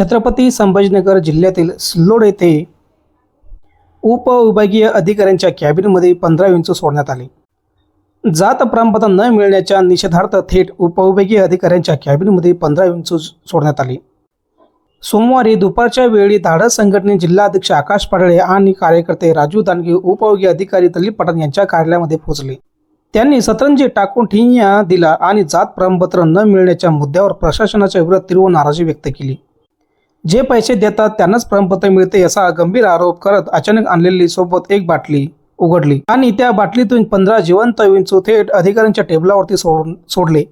छत्रपती संभाजीनगर जिल्ह्यातील सिल्लोड येथे उपविभागीय अधिकाऱ्यांच्या कॅबिनमध्ये पंधरा विंचू सोडण्यात आले. जात प्रमाणपत्र न मिळण्याच्या निषेधार्थ थेट उपविभागीय अधिकाऱ्यांच्या कॅबिनमध्ये पंधरा विंचू सोडण्यात आले. सोमवारी दुपारच्या वेळी धाडस संघटने जिल्हाध्यक्ष आकाश पाडळे आणि कार्यकर्ते राजू दानगे उपविभागीय अधिकारी दलीप पठाण यांच्या कार्यालयामध्ये पोहोचले. त्यांनी सतरंजी टाकून ठिय्या दिला आणि जात प्रमाणपत्र न मिळण्याच्या मुद्द्यावर प्रशासनाच्या विरोधात तीव्र नाराजी व्यक्त केली. जे पैसे देतात त्यांनाच प्रमाणपत्र मिळते असा गंभीर आरोप करत अचानक आणलेली सोबत एक बाटली उघडली आणि त्या बाटलीतून पंधरा जिवंत विंचू थेट अधिकाऱ्यांच्या टेबलावरती सोडून सोडले.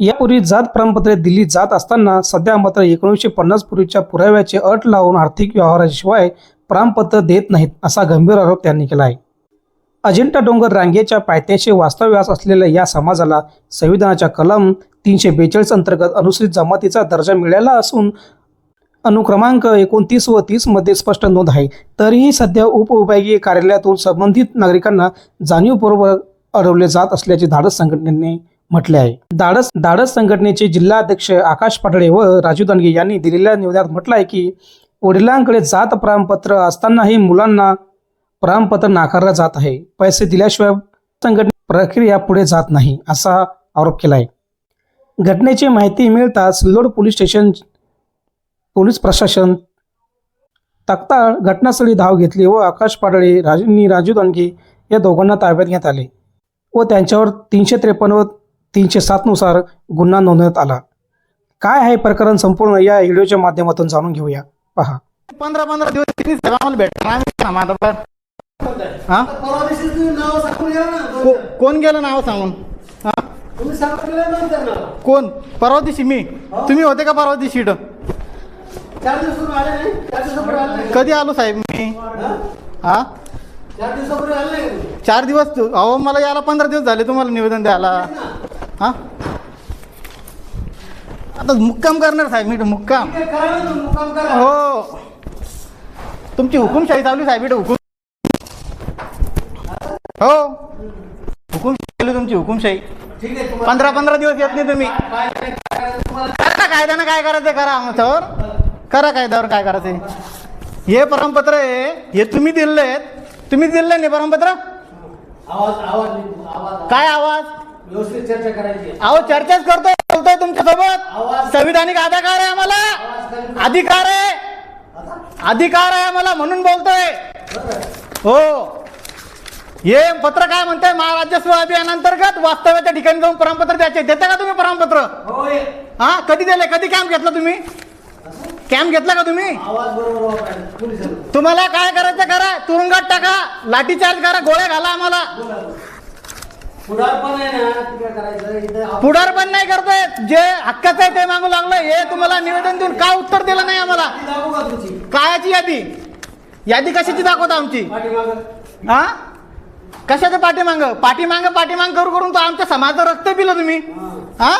यापूर्वी जात प्रमाणपत्रे दिली जात असताना सध्या मात्र एकोणीसशे पन्नास पूर्वीच्या पुराव्याचे अट लावून आर्थिक व्यवहाराशिवाय प्रमाणपत्र देत नाहीत असा गंभीर आरोप त्यांनी केला आहे. अजिंठा डोंगर रांगेच्या पायथ्याशी वास्तव्यास असलेल्या या समाजाला संविधानाच्या कलम तीनशे बेचाळीस अंतर्गत अनुसूचित जमातीचा दर्जा मिळाला असून अनुक्रमांक एकोणतीस व तीसमध्ये स्पष्ट नोंद आहे. तरीही सध्या उपविभागीय कार्यालयातून संबंधित नागरिकांना जाणीवपूर्वक अडवले जात असल्याचे धाडस संघटनेने म्हटले आहे. धाडस धाडस संघटनेचे जिल्हाध्यक्ष आकाश पाटळे व राजू दानगे यांनी दिलेल्या निवेदनात म्हटलं आहे की वडिलांकडे जात प्रमाणपत्र असतानाही मुलांना प्रमाणपत्र नाकारलं जात आहे. पैसे दिल्याशिवाय संघटने प्रक्रिया पुढे जात नाही असा आरोप केला आहे. घटनेची माहिती मिळताच सिल्लोड पोलीस स्टेशन पोलीस प्रशासन तत्काळ घटनास्थळी धाव घेतली व आकाश पाडळे राजनी राजू दानगे या दोघांना ताब्यात घेण्यात आले व त्यांच्यावर तीनशे त्रेपन्न व तीनशे सातनुसार गुन्हा नोंदवण्यात आला. काय आहे प्रकरण संपूर्ण या व्हिडिओच्या माध्यमातून जाणून घेऊया. पहा. पंधरा पंधरा दिवस आम्हाला भेटणार हा? कोण गेलं नाव सांगून? हा? कोण? परवा दिवशी मी. तुम्ही होते का परवा दिवशी इथं? चार दिवसापूर्वी आले नाही? चार दिवसापूर्वी आले नाही? कधी आलो साहेब मी? हा? हा? चार दिवसापूर्वी आले नाही तुम्ही? चार दिवस तू- अहो मला याला पंधरा दिवस झाले तुम्हाला निवेदन द्यायला. हा? आता मुक्काम करणार साहेब मी इथं मुक्काम. ठीक आहे, करा ना तुम्ही, मुक्काम करा. हो. तुमची हुकुमशाही चालू आहे साहेब इथं हुकुम हो. हुकुमशाही चालू आहे तुमची हुकुमशाही. ठीक आहे तुम्हाला पंधरा पंधरा दिवस येत नाही तुम्ही. काय काय तुम्हाला ना काय करायचं करा आमच्यावर. करा कायद्यावर काय करायचं हे प्रमाणपत्र आहे हे तुम्ही दिलेत तुम्ही दिले नाही प्रमाणपत्र आवाज आवाज नाही, आवाज. काय आवाज? व्यवस्थित चर्चा करायची. आहे. अहो चर्चाच करतोय बोलतोय तुमच्यासोबत. आवाज- संविधानिक अधिकार आहे आम्हाला. कमी- अधिकार आहे? अधिकार आहे आम्हाला म्हणून बोलतोय. हो. हे पत्र काय म्हणतंय? महाराजस्व अभियानांतर्गत वास्तव्याच्या ठिकाणी जाऊन प्रमाणपत्र द्यायचे. देता का तुम्ही प्रमाणपत्र होय हा. कधी दिले? कधी कॅम्प घेतला तुम्ही? कॅम्प घेतला का तुम्ही? तुम्हाला काय करायचं करा तुरुंगात टाका लाठीचार्ज करा गोळ्या घाला आम्हाला. पुढार पण नाही करतोय. जे हक्काचं आहे ते मागू लागलं हे तुम्हाला निवेदन देऊन का उत्तर दिलं नाही आम्हाला? कायची यादी? यादी कशाची दाखवता आमची? हा कशाचं पाठीमांग? पाठीमांग पाठीमांग करू करून तो आमच्या समाजाचं रक्त पिलं तुम्ही. हा.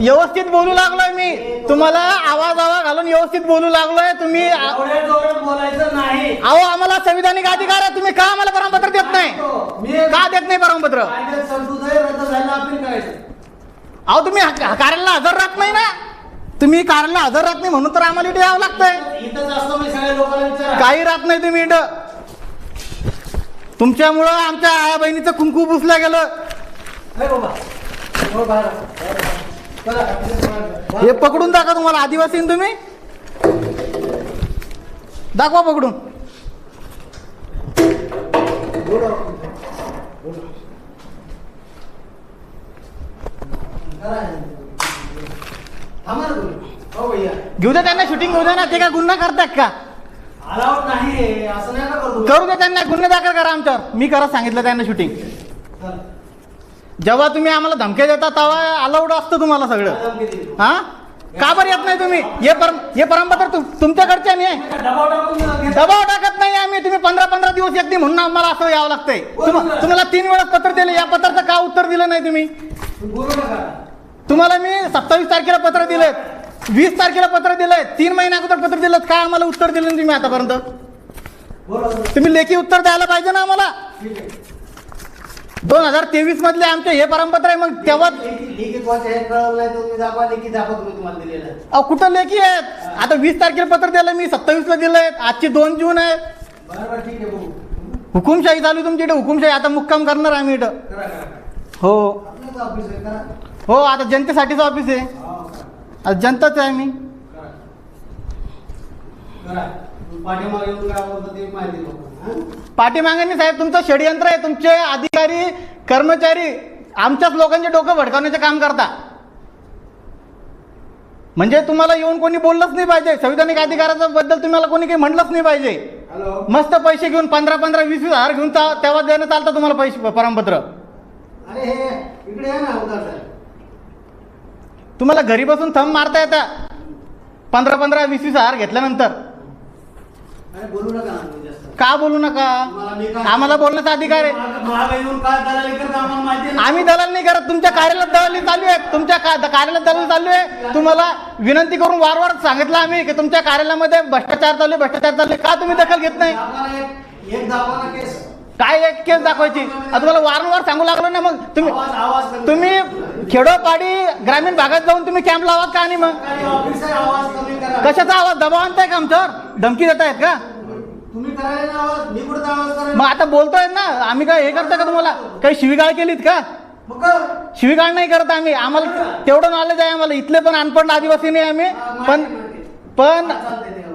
व्यवस्थित बोलू लागलोय मी. तुम्हाला आवाज आवाज घालून व्यवस्थित बोलू लागलोय. तुम्ही बोलायचं नाही. अहो आम्हाला संविधानिक अधिकार आहे. तुम्ही का आम्हाला प्रमाणपत्र देत नाही? मी का देत नाही प्रमाणपत्र करायचं अहो तुम्ही कार्यालयाला हजर राहत नाही ना? तुम्ही कार्यालयाला हजर राहत नाही म्हणून तर आम्हाला इथे यावं लागतंय. काही राहत नाही तुम्ही इथं. तुमच्यामुळं आमच्या आया बहिणीचं कुंकू पुसलं गेलं. हे पकडून दाखवा तुम्हाला आदिवासी तुम्ही? दाखवा पकडून. घेऊ द्या त्यांना शूटिंग घेऊ द्या ना ते काय गुन्हा करतात का? करू द्या त्यांना गुन्हे दाखल करा आमच्यावर. मी करत सांगितलं त्यांना शूटिंग चल. जेव्हा तुम्ही आम्हाला धमक्या देता तेव्हा अलाउड असतं तुम्हाला सगळं. हा? का बरं येत नाही तुम्ही? हे पर हे परंपरा तुम- तुमच्याकडचे नाही. आहे दबाव टाकत नाही आम्ही. तुम्ही पंधरा पंधरा दिवस येत नाही म्हणून आम्हाला असं यावं लागतंय. तुम्हाला तीन वेळा पत्र दिलं. या पत्राचं का उत्तर दिलं नाही तुम्ही? तुम्हाला मी सत्तावीस तारखेला पत्र दिलेत वीस तारखेला पत्र दिलंय. तीन महिन्या अगोदर पत्र दिलं का आम्हाला उत्तर दिलं नाही तुम्ही आतापर्यंत? तुम्ही. लेखी उत्तर द्यायला पाहिजे ना आम्हाला? दोन हजार तेवीस मधले आमचे हे पारंपत्र आहे मग तेव्हा अहो कुठं लेखी आहेत? आता वीस तारखेला पत्र दिलं मी सत्तावीस ला दिलंय. आजची दोन जून आहे. हुकुमशाही चालू आहे तुमच्या इथे. हुकुमशाही आता मुक्काम करणार आम्ही इथं. हो. हो आता जनतेसाठीच ऑफिस आहे. आता जनताच आहे मी करा. पाठीमागे येऊन काय बोलतं ते माहिती लोकांना पाठीमागांनी साहेब तुमचं षडयंत्र आहे. तुमचे अधिकारी कर्मचारी आमच्याच लोकांचे डोकं भडकावण्याचे काम करता. म्हणजे तुम्हाला येऊन कोणी बोललंच नाही पाहिजे. संविधानिक अधिकाराच्या बद्दल तुम्हाला कोणी काही म्हणलंच नाही पाहिजे. हॅलो? मस्त पैसे घेऊन पंधरा पंधरा वीस वीस हजार घेऊन चा- तेव्हा देणं चालतं तुम्हाला पैसे परमपत्र. अरे हे इकडे या ना उदार साहेब तुम्हाला घरी बसून थंब मारता येतं पंधरा पंधरा वीस वीस हजार घेतल्यानंतर. बोलू नका का बोलू नका? आम्हाला बोलण्याचा अधिकार आहे. आहे. आम्ही दलाल नाही करत तुमच्या कार्यालयात दलाली चालू आहे तुमच्या का- कार्यालयात दलाल चालू आहे. तुम्हाला विनंती करून वारंवार सांगितलं आम्ही की तुमच्या कार्यालयामध्ये भ्रष्टाचार चालू आहे भ्रष्टाचार चालू आहे. का तुम्ही दखल घेत नाही? काय एक केस दाखवायची? आता तुम्हाला वारंवार सांगू लागलो ना मग. तुम्ही तुम्ही खेडोपाडी ग्रामीण भागात जाऊन तुम्ही कॅम्प लावा का आणि मग? आहे कशाचा आवाज? दबाव आणताय का आमच्यावर? धमकी देत आहेत का? तुम्ही करायला ना आवाज मी कुठं आवाज मग आता बोलतोय ना आम्ही काय हे करतो का तुम्हाला? काही शिवीगाळ केलीत का? मग कर. शिवीगाळ नाही करत आम्ही. आम्हाला तेवढं नॉलेज आहे आम्हाला. इथले पण अनपढ आदिवासी नाही आम्ही. पण पण चालतंय ते.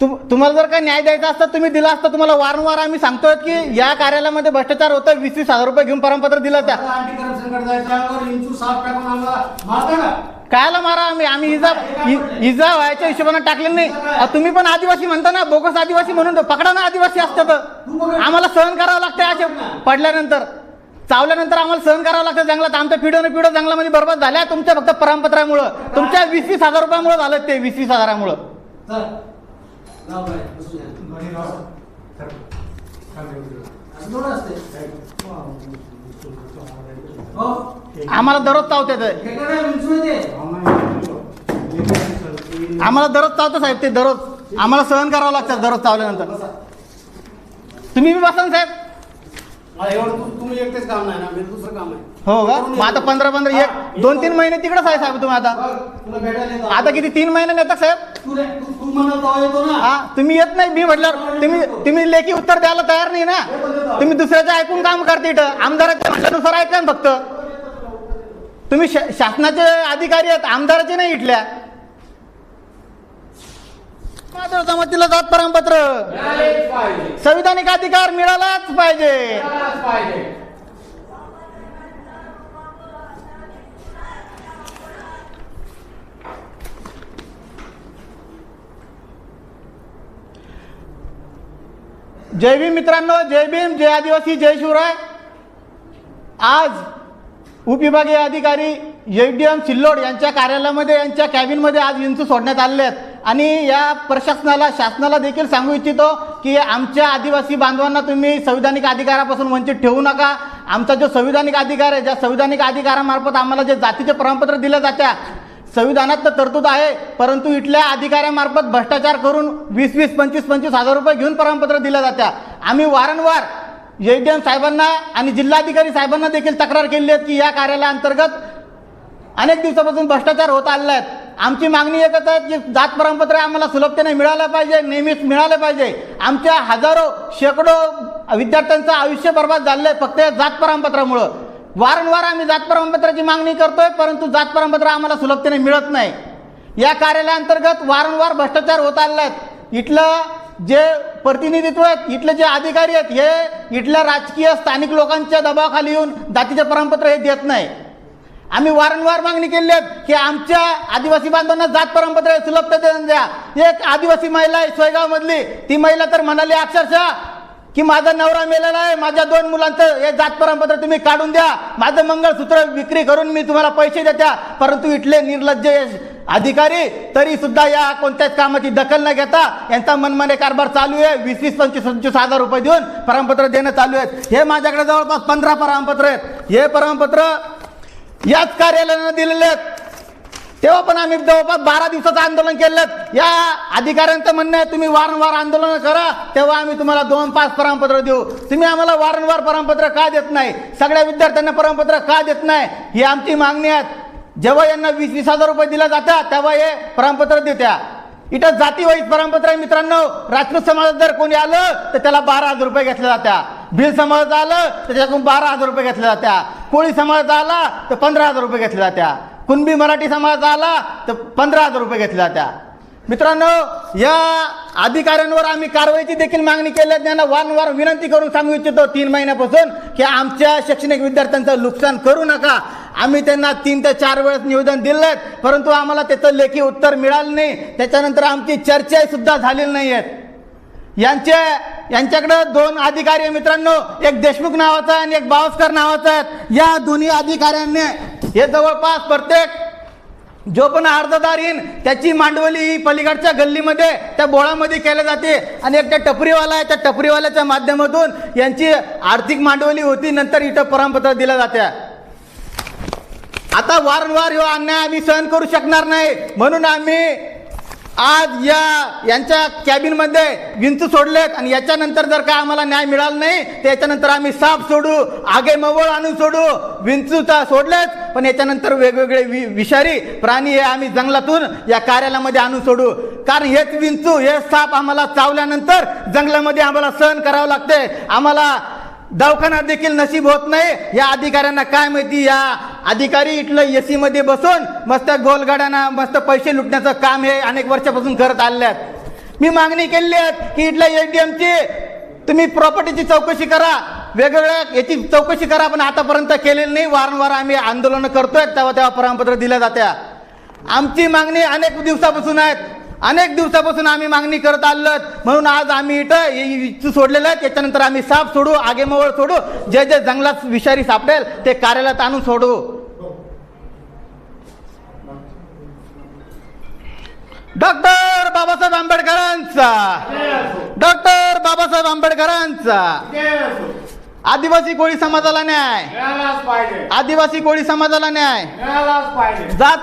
तुम- तुम्हाला जर काही न्याय द्यायचा असता तुम्ही दिला असता तुम्हाला वारंवार आम्ही सांगतोय की या कार्यालयामध्ये भ्रष्टाचार होतं वीस वीस हजार रुपये घेऊन परमपत्र दिलं त्या आता अँटी करप्शनकडे जायचं अंगावर इंचू साफ टाकून आम्हाला मारता का कायला मारा आम्ही? आम्ही इजा इ- इजा व्हायच्या हिशोबाने टाकले नाही. अहो, तुम्ही पण आदिवासी म्हणता ना बोगस आदिवासी म्हणून तर पकडा ना आदिवासी असतात आम्हाला सहन करावं लागतं असे पडल्यानंतर. चावल्यानंतर आम्हाला सहन करावं लागतं जंगलात. आमच्या पिढीनं पिढं जंगलामध्ये बरबाद झाल्या. तुमच्या फक्त परमपत्रामुळं तुमच्या वीस वीस हजार रुपयामुळे झालं ते वीस वीस हजारामुळं. असं थोडं असते आम्हाला दररोज चावते. हे? आम्हाला दररोज चावतं साहेब ते दररोज. आम्हाला सहन करावं लागतं दररोज चावल्यानंतर. तुम्ही बी बसा साहेब. मला एवढं तू तुम्ही एकटेच काम नाही ना मी दुसरं काम आहे. हो का? मग आता पंधरा पंधरा एक दोन तीन महिने तिकडेच आहे साहेब तुम्ही आता. बघ, तुला भेटायला येतो. आता किती तीन महिने येतात साहेब? तू रे- तू तू म्हणत तेव्हा येतो ना. हा तुम्ही येत नाही मी म्हटल्यावर तुम्ही तुम्ही लेखी उत्तर द्यायला तयार नाही ना. तुम्ही दुसऱ्याचं ऐकून काम करते इथं. आमदाराच्या म्हटल्यानुसार ऐका ना फक्त. तुम्ही शा- शासनाचे अधिकारी आहेत आमदाराचे नाही इथल्या. माझ्या जमातीला जात प्रमाणपत्र संविधानिक अधिकार मिळालाच पाहिजे. जय भीम मित्रांनो जय भीम जय आदिवासी जय शिवराय. आज उपविभागीय अधिकारी एम सिल्लोड यांच्या कार्यालयामध्ये यांच्या कॅबिनमध्ये आज विंचू सोडण्यात आलेले आहेत. आणि या प्रशासनाला शासनाला देखील सांगू इच्छितो की आमच्या आदिवासी बांधवांना तुम्ही संविधानिक अधिकारापासून वंचित ठेवू नका. आमचा जो संविधानिक अधिकार आहे ज्या संविधानिक अधिकारामार्फत आम्हाला जे जातीचे प्रमाणपत्र दिलं जात्या संविधानात तर तरतूद आहे परंतु इथल्या अधिकाऱ्यामार्फत भ्रष्टाचार करून वीस वीस पंचवीस पंचवीस हजार रुपये घेऊन प्रमाणपत्र दिल्या जात्या. आम्ही वारंवार एम साहेबांना आणि जिल्हाधिकारी साहेबांना देखील तक्रार केली आहे की या कार्यालयाअंतर्गत अनेक दिवसापासून भ्रष्टाचार होत आलेला आहेत आमची मागणी एकच आहे की जात प्रमाणपत्र आम्हाला सुलभतेने मिळालं पाहिजे नेहमीच मिळालं पाहिजे. आमच्या हजारो शेकडो विद्यार्थ्यांचं आयुष्य बर्बाद झालेलं आहे फक्त या जात प्रमाणपत्रामुळं वारंवार आम्ही जात प्रमाणपत्राची मागणी करतोय परंतु जात प्रमाणपत्र आम्हाला सुलभतेने मिळत नाही. या कार्यालयाअंतर्गत वारंवार भ्रष्टाचार होत आलेला आहेत इथलं जे प्रतिनिधित्व आहेत इथले जे अधिकारी आहेत हे इथल्या राजकीय स्थानिक लोकांच्या दबावाखाली येऊन जातीचे प्रमाणपत्र हे देत नाही. आम्ही वारंवार मागणी केली की आमच्या आदिवासी बांधवांना जात परंपरा सुलभता द्या. एक आदिवासी महिला आहे सोयगाव मधली ती महिला तर म्हणाली अक्षरशः की माझा नवरा मेलेला आहे माझ्या दोन मुलांचं हे जात परंपत्र तुम्ही काढून द्या. माझं मंगळसूत्र विक्री करून मी तुम्हाला पैसे देत्या. परंतु इथले निर्लज्ज अधिकारी तरी सुद्धा या कोणत्याच कामाची दखल न घेता यांचा मनमाने कारभार चालू आहे. वीस वीस पंचवीस पंचवीस हजार रुपये देऊन प्रमाणपत्र देणं चालू आहेत. हे माझ्याकडे जवळपास पंधरा प्रमाणपत्र आहेत. हे प्रमाणपत्र याच कार्यालयानं दिलेल्या आहेत. तेव्हा पण आम्ही जवळपास बारा दिवसाचं आंदोलन केलं या अधिकाऱ्यांचं म्हणणं आहे तुम्ही वारंवार आंदोलन करा तेव्हा आम्ही तुम्हाला दोन पाच प्रमाणपत्र देऊ. तुम्ही आम्हाला वारंवार प्रमाणपत्र का देत नाही? सगळ्या विद्यार्थ्यांना प्रमाणपत्र का देत नाही? ही आमची मागणी आहे. जेव्हा यांना वीस वीस हजार रुपये दिला जातात तेव्हा हे प्रमाणपत्र देत्या. इथं जातीवाईज प्रमाणपत्र आहे मित्रांनो. राजपूत समाजात जर कोणी आलं तर त्याला बारा हजार रुपये घेतल्या जात्या. भिल समाजात आलं तर त्याच्याकडून बारा हजार रुपये घेतल्या जात्या. कोळी समाज आला तर पंधरा हजार रुपये घेतल्या जात्या. कुणबी मराठी समाज आला तर पंधरा हजार रुपये घेतल्या जात्या. मित्रांनो या अधिकाऱ्यांवर आम्ही कारवाईची देखील मागणी केली त्यांना वारंवार विनंती करून सांगू इच्छितो तीन महिन्यापासून की आमच्या शैक्षणिक विद्यार्थ्यांचं नुकसान करू नका. आम्ही त्यांना तीन ते चार वेळेस निवेदन दिलं परंतु आम्हाला त्याचं लेखी उत्तर मिळालं नाही. त्याच्यानंतर आमची चर्चासुद्धा झालेली नाही आहेत यांचे यांच्याकडे दोन अधिकारी मित्रांनो. एक देशमुख नावाचा आणि एक बावस्कर नावाचा या दोन्ही अधिकाऱ्यांनी हे जवळपास प्रत्येक जो पण अर्जदार येईन त्याची मांडवली ही पलीकडच्या गल्लीमध्ये त्या बोळामध्ये केल्या जाते. आणि एक त्या टपरीवाला आहे त्या टपरीवाल्याच्या माध्यमातून यांची आर्थिक मांडवली होती नंतर इथं प्रमाणपत्र दिल्या जाते. आता वारंवार ह्यो अन्याय आम्ही सहन करू शकणार नाही. म्हणून आम्ही आज या यांच्या कॅबिनमध्ये विंचू सोडलेत आणि याच्यानंतर जर का आम्हाला न्याय मिळाला नाही तर याच्यानंतर आम्ही साप सोडू आगे मवळ आणून सोडू. विंचूचा सोडलेत पण याच्यानंतर वेगवेगळे वि विषारी प्राणी हे आम्ही जंगलातून या कार्यालयामध्ये आणून सोडू. कारण हेच विंचू हे साप आम्हाला चावल्यानंतर जंगलामध्ये आम्हाला सहन करावं लागते. आम्हाला दवाखाना देखील नशीब होत नाही. या अधिकाऱ्यांना काय माहिती या अधिकारी इथलं एसी मध्ये बसून मस्त गोलगाड्यांना मस्त पैसे लुटण्याचं काम हे अनेक वर्षापासून करत आलेले आहेत. मी मागणी केली आहे की इथल्या एटीएमची तुम्ही प्रॉपर्टीची चौकशी करा. वेगवेगळ्या याची चौकशी करा पण आतापर्यंत केलेली नाही. वारंवार आम्ही आंदोलन करतोय तेव्हा तेव्हा प्रमाणपत्र दिल्या जात्या. आमची मागणी अनेक दिवसापासून आहेत. अनेक दिवसापासून आम्ही मागणी करत आलो म्हणून आज आम्ही इथं सोडलेलं आहे. त्याच्यानंतर आम्ही साप सोडू आगेमवळ सोडू जे जे जंगलात विषारी सापडेल ते कार्यालयात आणून सोडू. डॉक्टर बाबासाहेब आंबेडकरांचा. डॉक्टर बाबासाहेब आंबेडकरांचा. आदिवासी कोळी समाजाला न्याय. आदिवासी कोळी समाजाला न्याय. जात